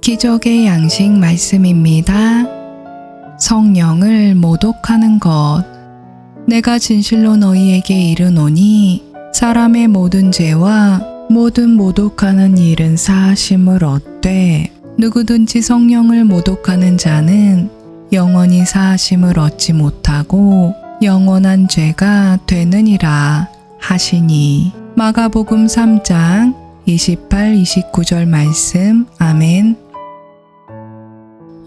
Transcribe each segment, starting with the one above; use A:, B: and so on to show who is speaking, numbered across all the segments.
A: 기적의 양식 말씀입니다. 성령을 모독하는 것. 내가 진실로 너희에게 이르노니 사람의 모든 죄와 모든 모독하는 일은 사하심을 얻되 누구든지 성령을 모독하는 자는 영원히 사하심을 얻지 못하고 영원한 죄가 되느니라 하시니 마가복음 3장 28, 29절 말씀 아멘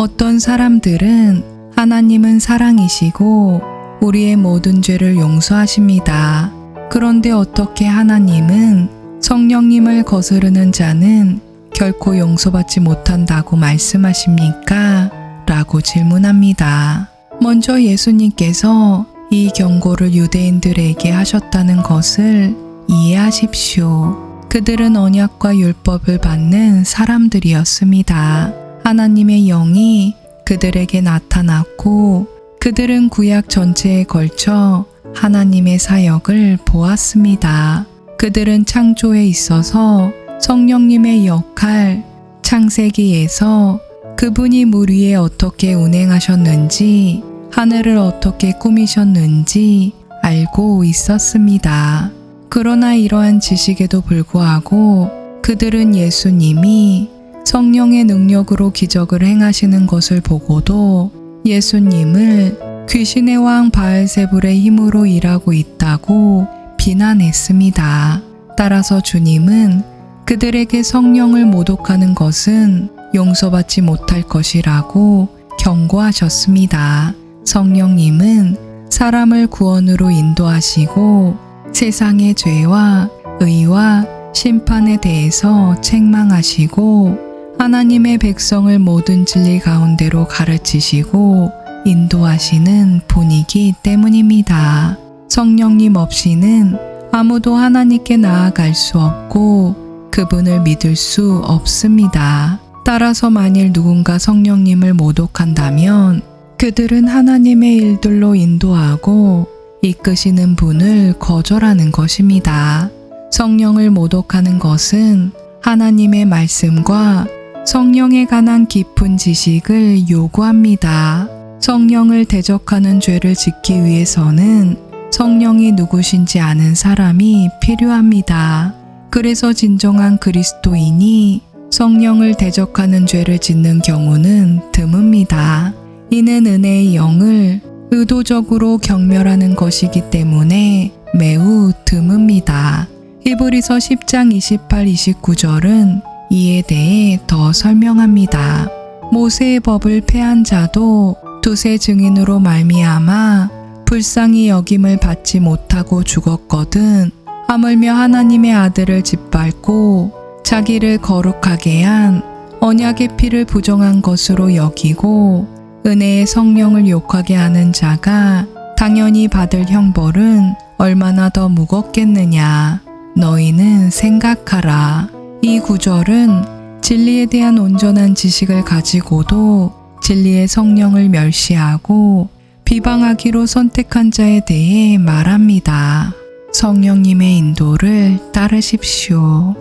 A: 어떤 사람들은 하나님은 사랑이시고 우리의 모든 죄를 용서하십니다. 그런데 어떻게 하나님은 성령님을 거스르는 자는 결코 용서받지 못한다고 말씀하십니까? 라고 질문합니다. 먼저 예수님께서 이 경고를 유대인들에게 하셨다는 것을 이해하십시오. 그들은 언약과 율법을 받는 사람들이었습니다. 하나님의 영이 그들에게 나타났고 그들은 구약 전체에 걸쳐 하나님의 사역을 보았습니다. 그들은 창조에 있어서 성령님의 역할, 창세기에서 그분이 물 위에 어떻게 운행하셨는지, 하늘을 어떻게 꾸미셨는지 알고 있었습니다. 그러나 이러한 지식에도 불구하고 그들은 예수님이 성령의 능력으로 기적을 행하시는 것을 보고도 예수님을 귀신의 왕 바알세불의 힘으로 일하고 있다고 비난했습니다. 따라서 주님은 그들에게 성령을 모독하는 것은 용서받지 못할 것이라고 경고하셨습니다. 성령님은 사람을 구원으로 인도하시고 세상의 죄와 의와 심판에 대해서 책망하시고 하나님의 백성을 모든 진리 가운데로 가르치시고 인도하시는 분이기 때문입니다. 성령님 없이는 아무도 하나님께 나아갈 수 없고 그분을 믿을 수 없습니다. 따라서 만일 누군가 성령님을 모독한다면 그들은 하나님의 일들로 인도하고 이끄시는 분을 거절하는 것입니다. 성령을 모독하는 것은 하나님의 말씀과 성령에 관한 깊은 지식을 요구합니다. 성령을 대적하는 죄를 짓기 위해서는 성령이 누구신지 아는 사람이 필요합니다. 그래서 진정한 그리스도인이 성령을 대적하는 죄를 짓는 경우는 드뭅니다. 이는 은혜의 영을 의도적으로 경멸하는 것이기 때문에 매우 드뭅니다. 히브리서 10장 28, 29절은 이에 대해 더 설명합니다. 모세의 법을 폐한 자도 두세 증인으로 말미암아 불쌍히 여김을 받지 못하고 죽었거든. 하물며 하나님의 아들을 짓밟고 자기를 거룩하게 한 언약의 피를 부정한 것으로 여기고 은혜의 성령을 욕하게 하는 자가 당연히 받을 형벌은 얼마나 더 무겁겠느냐. 너희는 생각하라. 이 구절은 진리에 대한 온전한 지식을 가지고도 진리의 성령을 멸시하고 비방하기로 선택한 자에 대해 말합니다. 성령님의 인도를 따르십시오.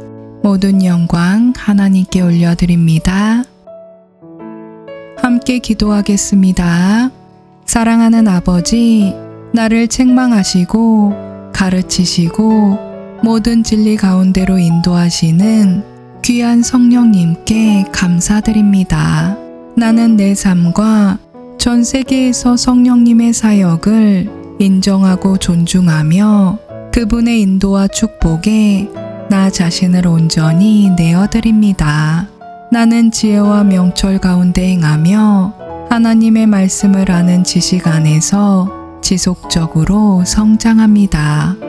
A: 모든 영광 하나님께 올려드립니다. 함께 기도하겠습니다. 사랑하는 아버지, 나를 책망하시고 가르치시고 모든 진리 가운데로 인도하시는 귀한 성령님께 감사드립니다. 나는 내 삶과 전 세계에서 성령님의 사역을 인정하고 존중하며 그분의 인도와 축복에 나 자신을 온전히 내어드립니다. 나는 지혜와 명철 가운데 행하며 하나님의 말씀을 아는 지식 안에서 지속적으로 성장합니다.